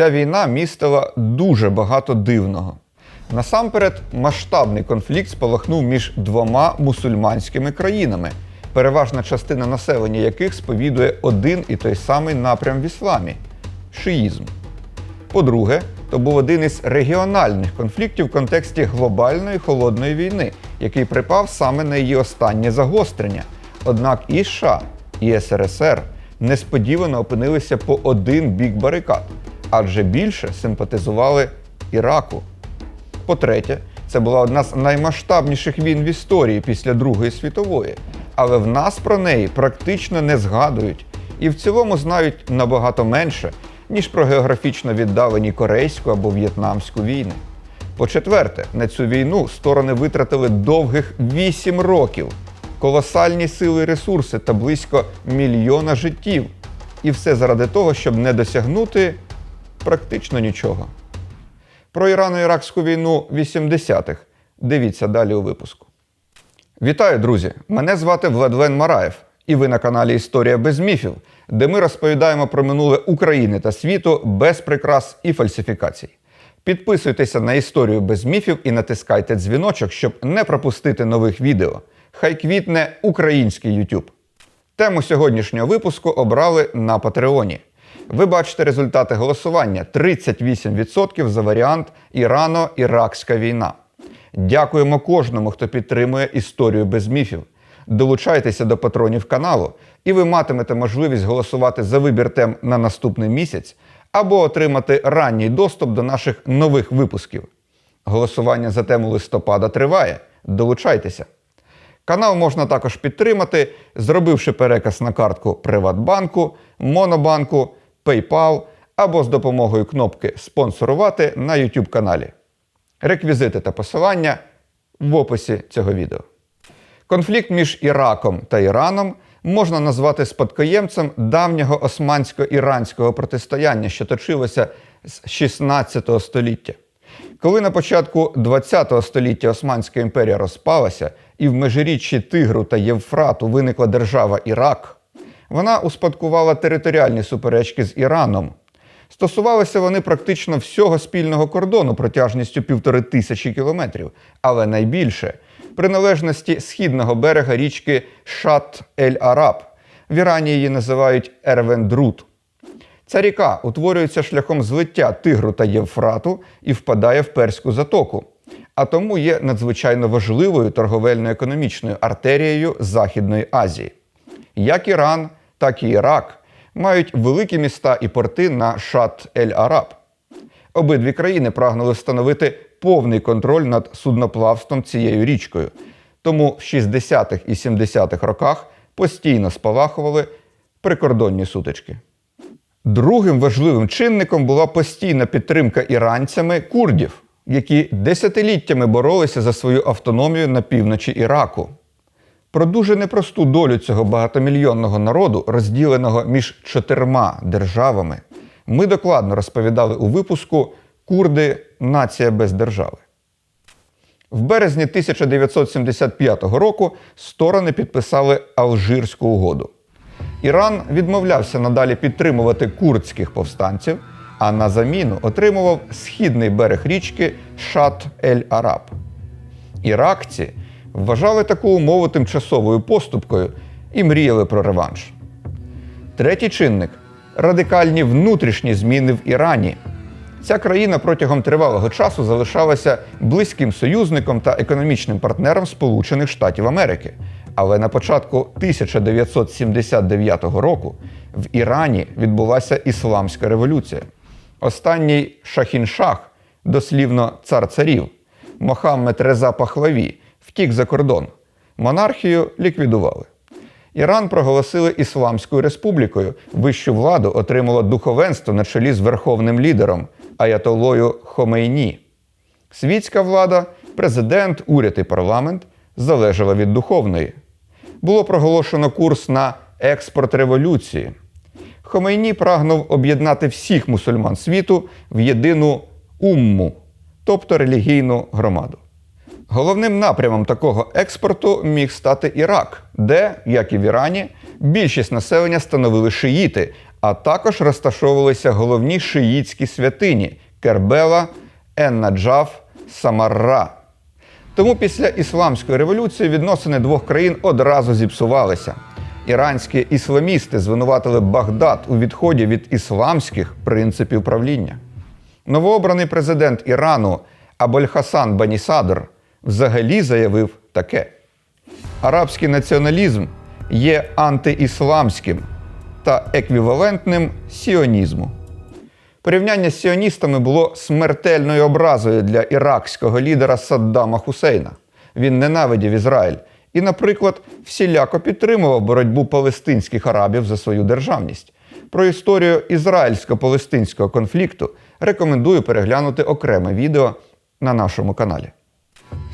ця війна містила дуже багато дивного. Насамперед, масштабний конфлікт спалахнув між двома мусульманськими країнами, переважна частина населення яких сповідує один і той самий напрям в ісламі шиїзм. По-друге, то був один із регіональних конфліктів в контексті глобальної холодної війни, який припав саме на її останнє загострення. Однак і США, і СРСР несподівано опинилися по один бік барикад, адже більше симпатизували Іраку. По-третє, це була одна з наймасштабніших війн в історії після Другої світової, але в нас про неї практично не згадують і в цілому знають набагато менше, ніж про географічно віддалені корейську або в'єтнамську війни. По-четверте, на цю війну сторони витратили довгих 8 років, колосальні сили і ресурси та близько мільйона життів. І все заради того, щоб не досягнути практично нічого. Про Ірано-Іракську війну 80-х. Дивіться далі у випуску. Вітаю, друзі! Мене звати Владлен Мараєв, і ви на каналі Історія без міфів, де ми розповідаємо про минуле України та світу без прикрас і фальсифікацій. Підписуйтеся на історію без міфів і натискайте дзвіночок, щоб не пропустити нових відео. Хай квітне український YouTube. Тему сьогоднішнього випуску обрали на Патреоні. Ви бачите результати голосування: 38% за варіант Ірано-Іракська війна. Дякуємо кожному, хто підтримує історію без міфів. Долучайтеся до патронів каналу, і ви матимете можливість голосувати за вибір тем на наступний місяць або отримати ранній доступ до наших нових випусків. Голосування за тему листопада триває. Долучайтеся. Канал можна також підтримати, зробивши переказ на картку Приватбанку, Монобанку, PayPal або з допомогою кнопки Спонсорувати на YouTube каналі. Реквізити та посилання в описі цього відео. Конфлікт між Іраком та Іраном можна назвати спадкоємцем давнього османсько-іранського протистояння, що точилося з 16 століття. Коли на початку ХХ століття Османська імперія розпалася і в межиріччі Тигру та Євфрату виникла держава Ірак, вона успадкувала територіальні суперечки з Іраном. Стосувалися вони практично всього спільного кордону протяжністю півтори тисячі кілометрів, але найбільше приналежності східного берега річки Шат-ель-Араб. В Ірані її називають Ервендрут. Ця ріка утворюється шляхом злиття Тигру та Євфрату і впадає в Перську затоку, а тому є надзвичайно важливою торговельно-економічною артерією Західної Азії. Як Іран, так і Ірак мають великі міста і порти на Шат-ель-Араб. Обидві країни прагнули встановити повний контроль над судноплавством цією річкою. Тому в 60-х і 70-х роках постійно спалахували прикордонні сутички. Другим важливим чинником була постійна підтримка іранцями курдів, які десятиліттями боролися за свою автономію на півночі Іраку. Про дуже непросту долю цього багатомільйонного народу, розділеного між чотирма державами, ми докладно розповідали у випуску Курди нація без держави. В березні 1975 року сторони підписали Алжирську угоду. Іран відмовлявся надалі підтримувати курдських повстанців, а на заміну отримував східний берег річки Шат-ель-Араб. Іракці вважали таку умову тимчасовою поступкою і мріяли про реванш. Третій чинник радикальні внутрішні зміни в Ірані. Ця країна протягом тривалого часу залишалася близьким союзником та економічним партнером Сполучених Штатів Америки. Але на початку 1979 року в Ірані відбулася Ісламська революція. Останній Шахіншах, дослівно цар царів, Мохаммед Реза Пахлаві, втік за кордон. Монархію ліквідували. Іран проголосили Ісламською республікою. Вищу владу отримало духовенство на чолі з верховним лідером Аятолою Хомейні. Світська влада, президент, уряд і парламент залежала від духовної. Було проголошено курс на експорт революції. Хомейні прагнув об'єднати всіх мусульман світу в єдину умму, тобто релігійну громаду. Головним напрямом такого експорту міг стати Ірак, де, як і в Ірані, більшість населення становили шиїти, а також розташовувалися головні шиїцькі святині Кербела, Ен-Наджаф, Самарра. Тому після ісламської революції відносини двох країн одразу зіпсувалися. Іранські ісламісти звинуватили Багдад у відході від ісламських принципів правління. Новообраний президент Ірану Абольхасан Банісадр взагалі заявив таке: арабський націоналізм є антиісламським та еквівалентним сіонізму. Порівняння з сіоністами було смертельною образою для іракського лідера Саддама Хусейна. Він ненавидів Ізраїль і, наприклад, всіляко підтримував боротьбу палестинських арабів за свою державність. Про історію ізраїльсько-палестинського конфлікту рекомендую переглянути окреме відео на нашому каналі.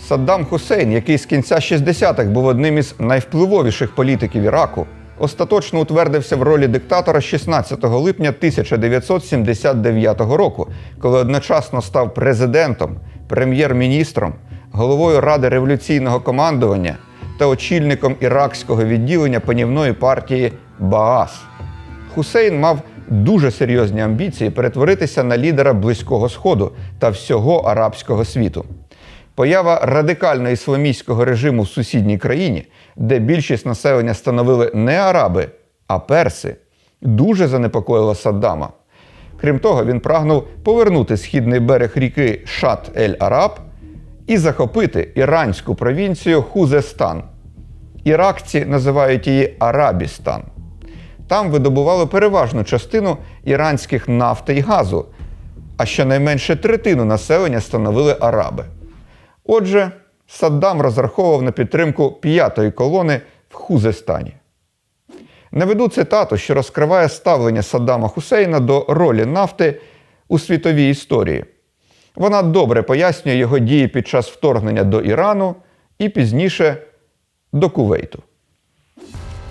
Саддам Хусейн, який з кінця 60-х був одним із найвпливовіших політиків Іраку, остаточно утвердився в ролі диктатора 16 липня 1979 року, коли одночасно став президентом, прем'єр-міністром, головою Ради революційного командування та очільником іракського відділення панівної партії Баас. Хусейн мав дуже серйозні амбіції перетворитися на лідера Близького Сходу та всього арабського світу. Поява радикально ісламістського режиму в сусідній країні, де більшість населення становили не араби, а перси, дуже занепокоїла Саддама. Крім того, він прагнув повернути східний берег ріки Шат-ель-Араб і захопити іранську провінцію Хузестан. Іракці називають її Арабістан. Там видобували переважну частину іранських нафти і газу, а щонайменше третину населення становили араби. Отже, Саддам розраховував на підтримку п'ятої колони в Хузестані. Наведу цитату, що розкриває ставлення Саддама Хусейна до ролі нафти у світовій історії. Вона добре пояснює його дії під час вторгнення до Ірану і пізніше до Кувейту.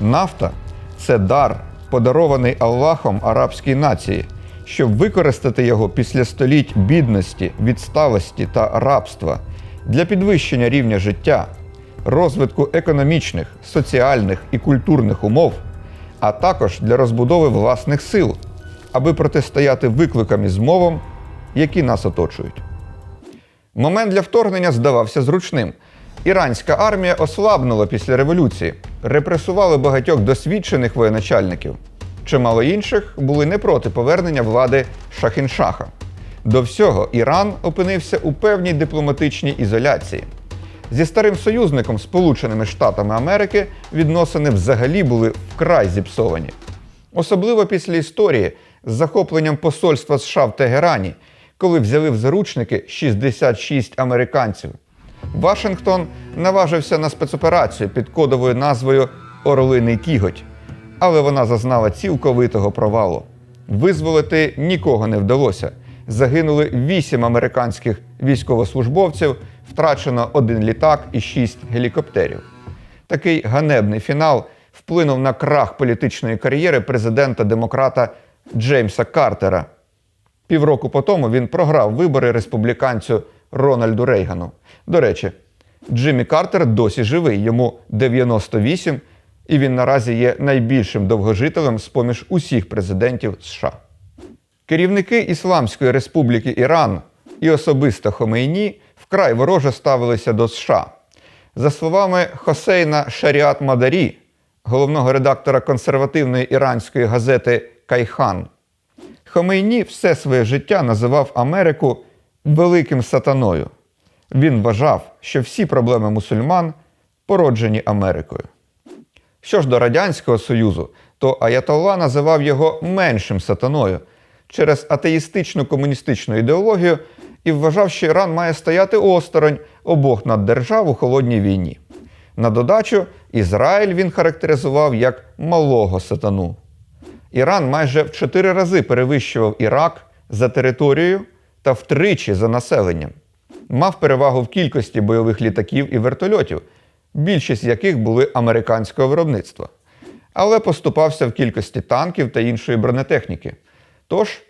Нафта це дар, подарований Аллахом арабській нації, щоб використати його після століть бідності, відсталості та рабства для підвищення рівня життя, розвитку економічних, соціальних і культурних умов, а також для розбудови власних сил, аби протистояти викликам і змовам, які нас оточують. Момент для вторгнення здавався зручним. Іранська армія ослабнула після революції, репресували багатьох досвідчених воєначальників. Чимало інших були не проти повернення влади Шахіншаха. До всього, Іран опинився у певній дипломатичній ізоляції. Зі старим союзником Сполученими Штатами Америки відносини взагалі були вкрай зіпсовані. Особливо після історії з захопленням посольства США в Тегерані, коли взяли в заручники 66 американців. Вашингтон наважився на спецоперацію під кодовою назвою Орлиний Кіготь, але вона зазнала цілковитого провалу. Визволити нікого не вдалося. Загинули 8 американських військовослужбовців, втрачено один літак і 6 гелікоптерів. Такий ганебний фінал вплинув на крах політичної кар'єри президента-демократа Джеймса Картера. Півроку по тому він програв вибори республіканцю Рональду Рейгану. До речі, Джиммі Картер досі живий, йому 98, і він наразі є найбільшим довгожителем з поміж усіх президентів США. Керівники Ісламської Республіки Іран і особисто Хомейні вкрай вороже ставилися до США. За словами Хосейна Шаріат Мадарі, головного редактора консервативної іранської газети Кайхан, Хомейні все своє життя називав Америку великим сатаною. Він вважав, що всі проблеми мусульман породжені Америкою. Що ж до Радянського Союзу, то Аятолла називав його меншим сатаною через атеїстичну комуністичну ідеологію і вважав, що Іран має стояти осторонь обох наддержав у холодній війні. На додачу, Ізраїль він характеризував як малого сатану. Іран майже в чотири рази перевищував Ірак за територією та втричі за населенням. Мав перевагу в кількості бойових літаків і вертольотів, більшість яких були американського виробництва, але поступався в кількості танків та іншої бронетехніки. Тож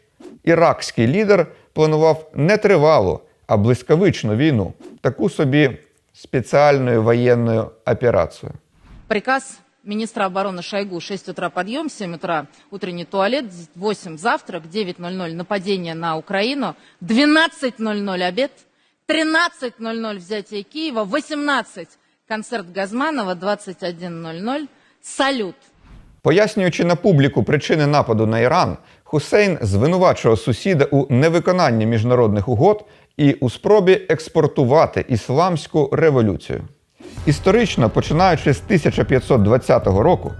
іракський лідер планував не тривалу, а блискавичну війну, таку собі спеціальною воєнною операцію. Приказ министра обороны Шойгу 6 утра подъем, 7 утра утренний туалет, 8 завтрак, 9.00 нападение на Украину, 12.00 обед, 13.00 взятие Киева, 18 концерт Газманова, 21.00 салют. Пояснюючи на публіку причини нападу на Іран, Хусейн звинувачував сусіда у невиконанні міжнародних угод і у спробі експортувати ісламську революцію. Історично, починаючи з 1520 року,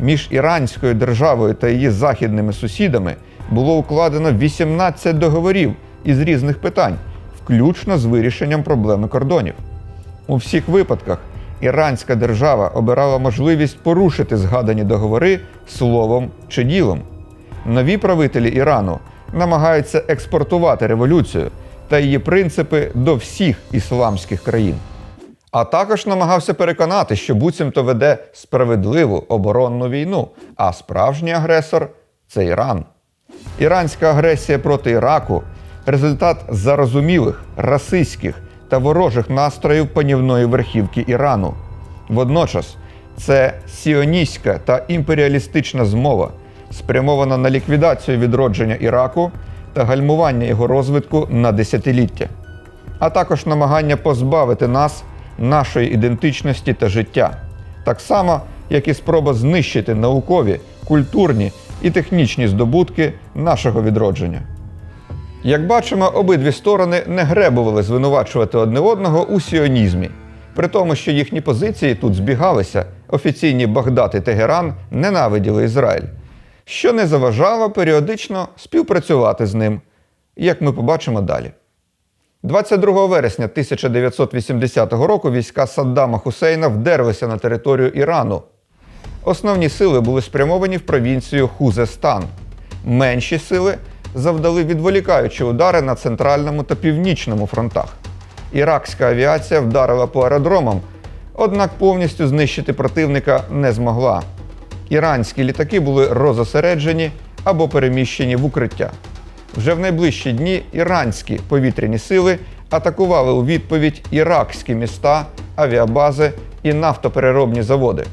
між іранською державою та її західними сусідами було укладено 18 договорів із різних питань, включно з вирішенням проблеми кордонів. У всіх випадках іранська держава обирала можливість порушити згадані договори словом чи ділом. Нові правителі Ірану намагаються експортувати революцію та її принципи до всіх ісламських країн. А також намагався переконати, що буцімто веде справедливу оборонну війну, а справжній агресор це Іран. Іранська агресія проти Іраку результат зарозумілих, расистських та ворожих настроїв панівної верхівки Ірану. Водночас це сіоністська та імперіалістична змова, спрямована на ліквідацію відродження Іраку та гальмування його розвитку на десятиліття, а також намагання позбавити нас нашої ідентичності та життя, так само, як і спроба знищити наукові, культурні і технічні здобутки нашого відродження. Як бачимо, обидві сторони не гребували звинувачувати одне одного у сіонізмі, при тому, що їхні позиції тут збігалися, офіційні Багдад і Тегеран ненавиділи Ізраїль, що не заважало періодично співпрацювати з ним, як ми побачимо далі. 22 вересня 1980 року війська Саддама Хусейна вдерлися на територію Ірану. Основні сили були спрямовані в провінцію Хузестан. Менші сили завдали відволікаючі удари на центральному та північному фронтах. Іракська авіація вдарила по аеродромам, однак повністю знищити противника не змогла. Іранські літаки були розосереджені або переміщені в укриття. Вже в найближчі дні іранські повітряні сили атакували у відповідь іракські міста, авіабази і нафтопереробні заводи.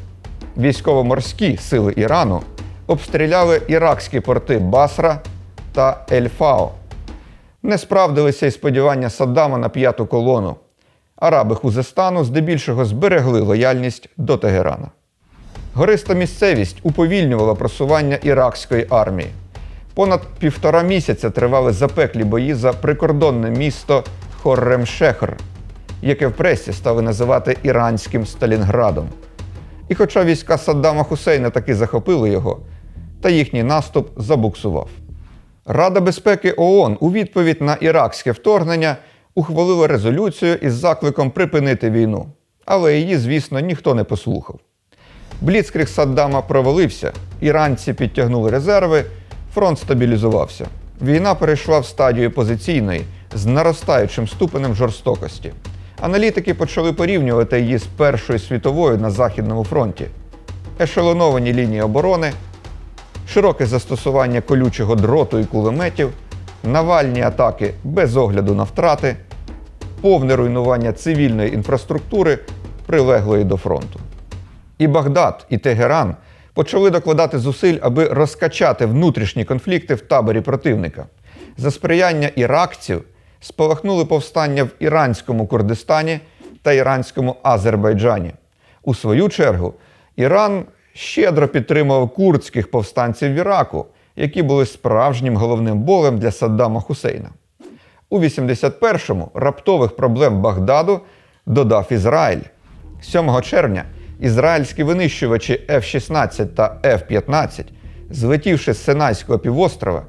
Військово-морські сили Ірану обстріляли іракські порти Басра та Ель-Фао. Не справдилися й сподівання Саддама на п'яту колону. Араби Хузестану здебільшого зберегли лояльність до Тегерана. Гориста місцевість уповільнювала просування іракської армії. Понад півтора місяця тривали запеклі бої за прикордонне місто Хорремшехр, яке в пресі стали називати іранським Сталінградом. І хоча війська Саддама Хусейна таки захопили його, та їхній наступ забуксував. Рада безпеки ООН у відповідь на іракське вторгнення ухвалила резолюцію із закликом припинити війну. Але її, звісно, ніхто не послухав. Бліцкриг Саддама провалився, іранці підтягнули резерви, фронт стабілізувався. Війна перейшла в стадію позиційної з наростаючим ступенем жорстокості. Аналітики почали порівнювати її з Першою світовою на Західному фронті. Ешелоновані лінії оборони, широке застосування колючого дроту і кулеметів, навальні атаки без огляду на втрати, повне руйнування цивільної інфраструктури, прилеглої до фронту. І Багдад, і Тегеран почали докладати зусиль, аби розкачати внутрішні конфлікти в таборі противника. За сприяння іракців спалахнули повстання в іранському Курдистані та іранському Азербайджані. У свою чергу, Іран щедро підтримував курдських повстанців в Іраку, які були справжнім головним болем для Саддама Хусейна. У 81-му раптових проблем Багдаду додав Ізраїль. 7 червня ізраїльські винищувачі F-16 та F-15, злетівши з Синайського півострова,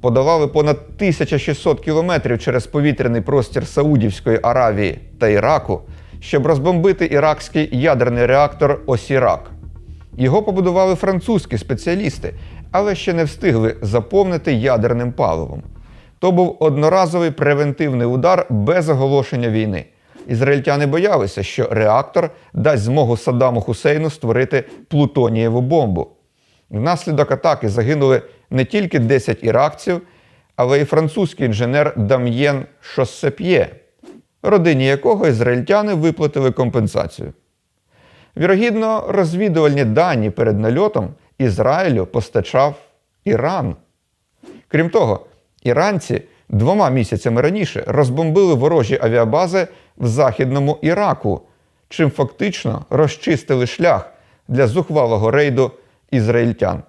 подолали понад 1600 кілометрів через повітряний простір Саудівської Аравії та Іраку, щоб розбомбити іракський ядерний реактор Осірак. Його побудували французькі спеціалісти, але ще не встигли заповнити ядерним паливом. То був одноразовий превентивний удар без оголошення війни. Ізраїльтяни боялися, що реактор дасть змогу Саддаму Хусейну створити плутонієву бомбу. Внаслідок атаки загинули не тільки 10 іракців, але й французький інженер Дам'єн Шоссеп'є, родині якого ізраїльтяни виплатили компенсацію. Вірогідно, розвідувальні дані перед нальотом Ізраїлю постачав Іран. Крім того, іранці двома місяцями раніше розбомбили ворожі авіабази в західному Іраку, чим фактично розчистили шлях для зухвалого рейду ізраїльтян.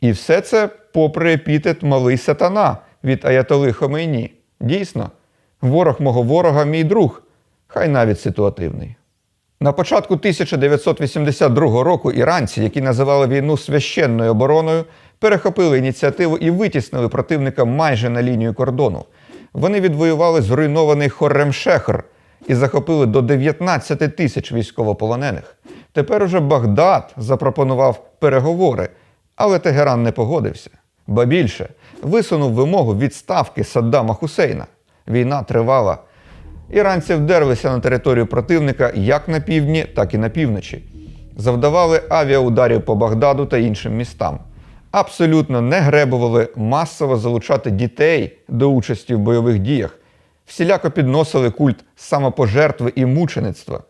І все це попри епітет малий сатана від Аятоли Хомейні. Дійсно, ворог мого ворога мій друг, хай навіть ситуативний. На початку 1982 року іранці, які називали війну священною обороною, перехопили ініціативу і витіснили противника майже на лінію кордону. Вони відвоювали зруйнований Хорремшехр і захопили до 19 тисяч військовополонених. Тепер уже Багдад запропонував переговори, але Тегеран не погодився. Ба більше висунув вимогу відставки Саддама Хусейна. Війна тривала. Іранці вдерлися на територію противника як на півдні, так і на півночі. Завдавали авіаударів по Багдаду та іншим містам. Абсолютно не гребували масово залучати дітей до участі в бойових діях, всіляко підносили культ самопожертви і мучеництва.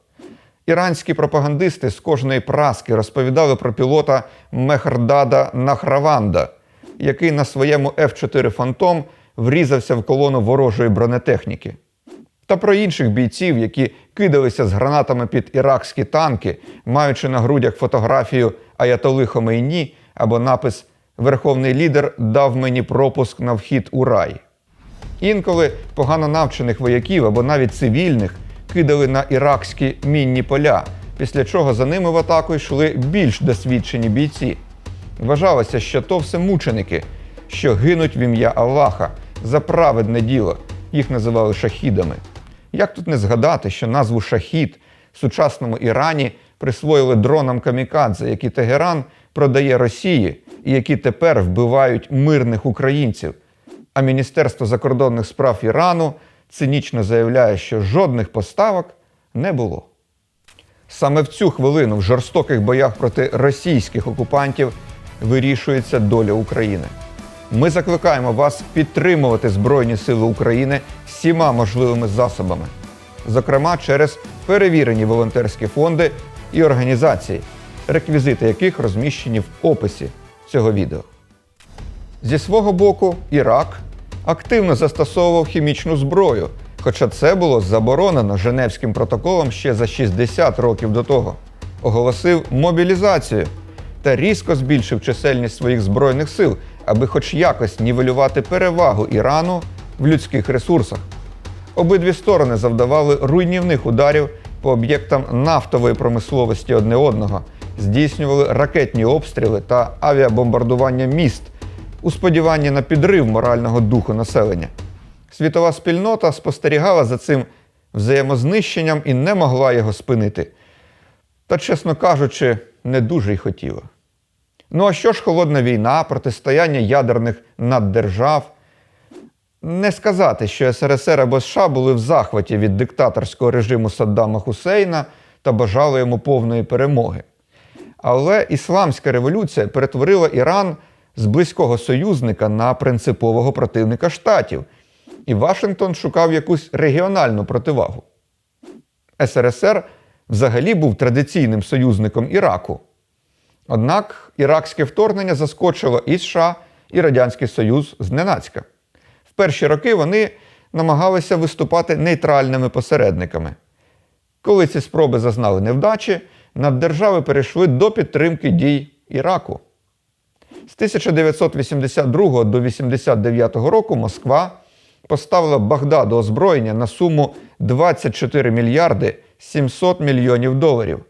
Іранські пропагандисти з кожної праски розповідали про пілота Мехрдада Нахраванда, який на своєму F4 Фантом врізався в колону ворожої бронетехніки та про інших бійців, які кидалися з гранатами під іракські танки, маючи на грудях фотографію Аятоли Хомейні або напис Верховний лідер дав мені пропуск на вхід у рай. Інколи погано навчених вояків або навіть цивільних кидали на іракські мінні поля, після чого за ними в атаку йшли більш досвідчені бійці. Вважалося, що то все мученики, що гинуть в ім'я Аллаха за праведне діло. Їх називали шахідами. Як тут не згадати, що назву шахід в сучасному Ірані присвоїли дронам камікадзе, які Тегеран продає Росії і які тепер вбивають мирних українців. А Міністерство закордонних справ Ірану цинічно заявляє, що жодних поставок не було. Саме в цю хвилину в жорстоких боях проти російських окупантів вирішується доля України. Ми закликаємо вас підтримувати Збройні Сили України всіма можливими засобами, зокрема через перевірені волонтерські фонди і організації, реквізити яких розміщені в описі цього відео. Зі свого боку, Ірак активно застосовував хімічну зброю, хоча це було заборонено Женевським протоколом ще за 60 років до того. Оголосив мобілізацію та різко збільшив чисельність своїх збройних сил, аби хоч якось нівелювати перевагу Ірану в людських ресурсах. Обидві сторони завдавали руйнівних ударів по об'єктам нафтової промисловості одне одного, здійснювали ракетні обстріли та авіабомбардування міст у сподіванні на підрив морального духу населення. Світова спільнота спостерігала за цим взаємознищенням і не могла його спинити. Та, чесно кажучи, не дуже й хотіла. Ну а що ж холодна війна, протистояння ядерних наддержав? Не сказати, що СРСР або США були в захваті від диктаторського режиму Саддама Хусейна та бажали йому повної перемоги. Але ісламська революція перетворила Іран з близького союзника на принципового противника штатів, і Вашингтон шукав якусь регіональну противагу. СРСР взагалі був традиційним союзником Іраку. Однак іракське вторгнення заскочило і США, і Радянський Союз зненацька. В перші роки вони намагалися виступати нейтральними посередниками. Коли ці спроби зазнали невдачі, наддержави перейшли до підтримки дій Іраку. З 1982 до 1989 року Москва поставила Багдаду озброєння на суму 24 мільярди 700 мільйонів доларів,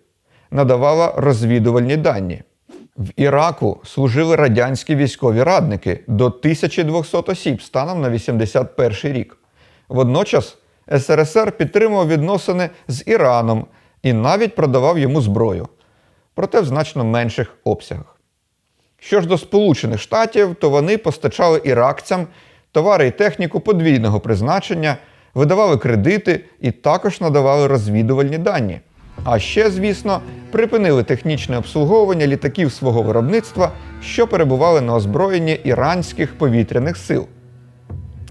надавала розвідувальні дані. В Іраку служили радянські військові радники до 1200 осіб станом на 81 рік. Водночас СРСР підтримував відносини з Іраном і навіть продавав йому зброю, проте в значно менших обсягах. Що ж до Сполучених Штатів, то вони постачали іракцям товари і техніку подвійного призначення, видавали кредити і також надавали розвідувальні дані. А ще, звісно, припинили технічне обслуговування літаків свого виробництва, що перебували на озброєнні іранських повітряних сил.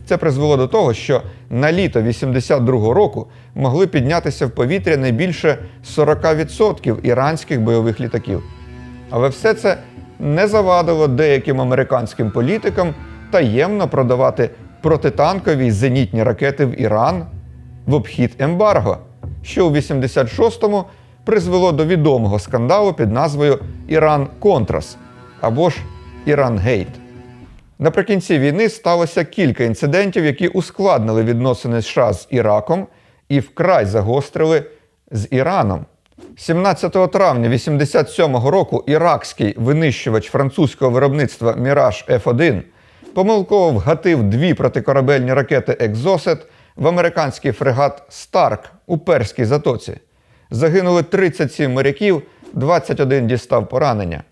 Це призвело до того, що на літо 82-го року могли піднятися в повітря не більше 40% іранських бойових літаків. Але все це не завадило деяким американським політикам таємно продавати протитанкові зенітні ракети в Іран в обхід ембарго, що у 86-му призвело до відомого скандалу під назвою Іран Контрас або ж Іран Гейт. Наприкінці війни сталося кілька інцидентів, які ускладнили відносини США з Іраком і вкрай загострили з Іраном. 17 травня 87-го року іракський винищувач французького виробництва Міраж F1 помилково вгатив дві протикорабельні ракети Екзосет в американський фрегат Старк у Перській затоці. Загинули 37 моряків, 21 дістав поранення.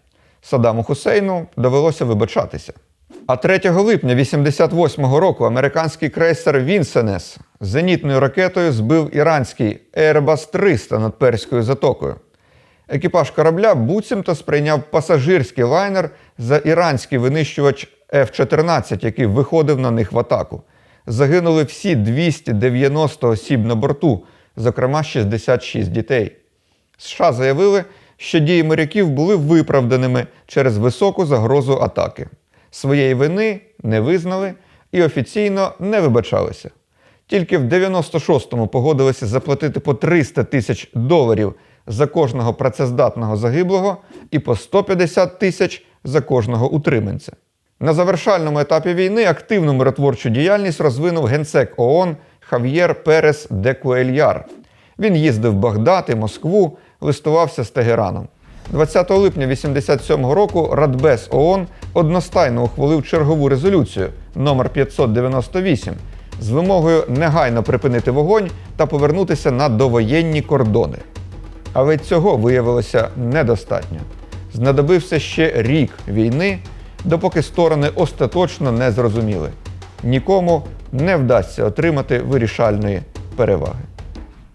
Саддаму Хусейну довелося вибачатися. А 3 липня 88-го року американський крейсер Вінсенес з зенітною ракетою збив іранський Airbus 300 над Перською затокою. Екіпаж корабля буцімто сприйняв пасажирський лайнер за іранський винищувач F-14, який виходив на них в атаку. Загинули всі 290 осіб на борту, зокрема 66 дітей. США заявили, що дії моряків були виправданими через високу загрозу атаки. Своєї вини не визнали і офіційно не вибачалися. Тільки в 96-му погодилися заплатити по 300 тисяч доларів за кожного працездатного загиблого і по 150 тисяч за кожного утриманця. На завершальному етапі війни активну миротворчу діяльність розвинув генсек ООН Хав'єр Перес де Куельяр. Він їздив в Багдад і Москву, листувався з Тегераном. 20 липня 1987 року Радбез ООН одностайно ухвалив чергову резолюцію номер 598 з вимогою негайно припинити вогонь та повернутися на довоєнні кордони. Але цього виявилося недостатньо. Знадобився ще рік війни, допоки сторони остаточно не зрозуміли. Нікому не вдасться отримати вирішальної переваги.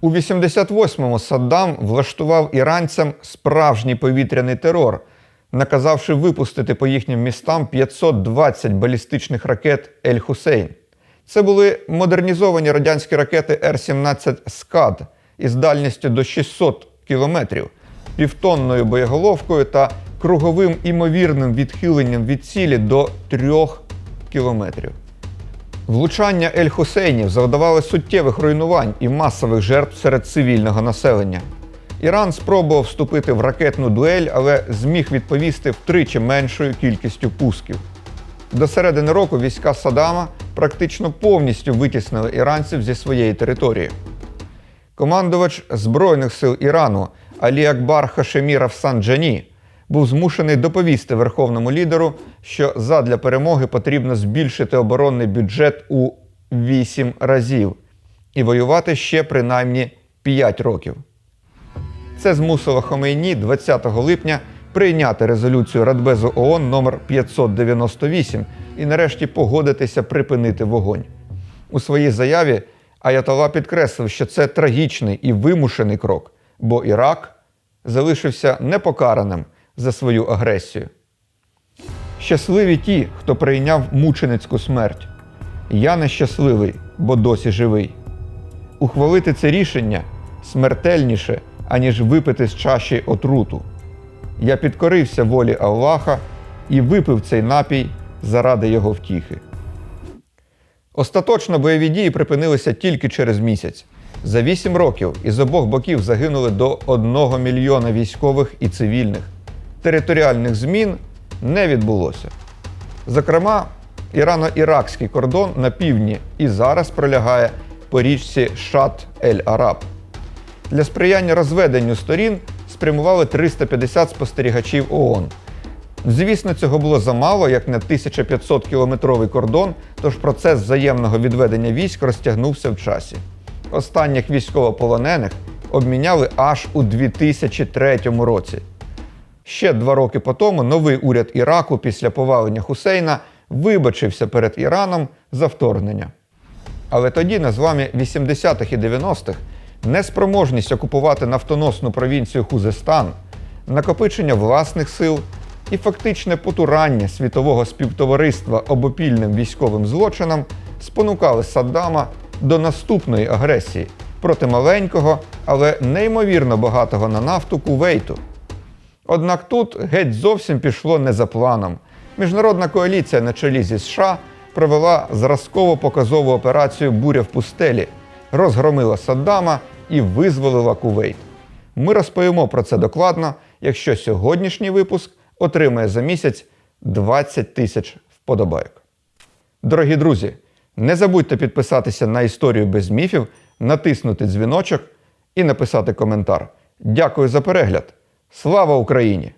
У 88-му Саддам влаштував іранцям справжній повітряний терор, наказавши випустити по їхнім містам 520 балістичних ракет Ель-Хусейн. Це були модернізовані радянські ракети Р-17 «Скад» із дальністю до 600 кілометрів, півтонною боєголовкою та круговим імовірним відхиленням від цілі до 3 кілометрів. Влучання Ель-Хусейнів завдавали суттєвих руйнувань і масових жертв серед цивільного населення. Іран спробував вступити в ракетну дуель, але зміг відповісти втричі меншою кількістю пусків. До середини року війська Саддама практично повністю витіснили іранців зі своєї території. Командувач Збройних сил Ірану Алі Акбар Хашеміров Санджані був змушений доповісти верховному лідеру, що задля перемоги потрібно збільшити оборонний бюджет у 8 разів і воювати ще принаймні 5 років. Це змусило Хомейні 20 липня прийняти резолюцію Радбезу ООН номер 598 і нарешті погодитися припинити вогонь. У своїй заяві Аятола підкреслив, що це трагічний і вимушений крок, бо Ірак залишився непокараним за свою агресію. Щасливі ті, хто прийняв мученицьку смерть. Я нещасливий, бо досі живий. Ухвалити це рішення смертельніше, аніж випити з чаші отруту. Я підкорився волі Аллаха і випив цей напій заради його втіхи. Остаточно бойові дії припинилися тільки через місяць. За вісім років із обох боків загинули до 1 мільйона військових і цивільних. Територіальних змін не відбулося. Зокрема, ірано-іракський кордон на півдні і зараз пролягає по річці Шат Ель-Араб. Для сприяння розведенню сторін спрямували 350 спостерігачів ООН. Звісно, цього було замало, як на 1500 кілометровий кордон, тож процес взаємного відведення військ розтягнувся в часі. Останніх військовополонених обміняли аж у 2003 році. Ще два роки по тому новий уряд Іраку після повалення Хусейна вибачився перед Іраном за вторгнення. Але тоді, на зламі 80-х і 90-х, неспроможність окупувати нафтоносну провінцію Хузестан, накопичення власних сил і фактичне потурання світового співтовариства обопільним військовим злочинам спонукали Саддама до наступної агресії проти маленького, але неймовірно багатого на нафту Кувейту. Однак тут геть зовсім пішло не за планом. Міжнародна коаліція на чолі зі США провела зразково показову операцію Буря в пустелі, розгромила Саддама і визволила Кувейт. Ми розповімо про це докладно, якщо сьогоднішній випуск отримає за місяць 20 тисяч вподобайок. Дорогі друзі, не забудьте підписатися на історію без міфів, натиснути дзвіночок і написати коментар. Дякую за перегляд. Слава Україні!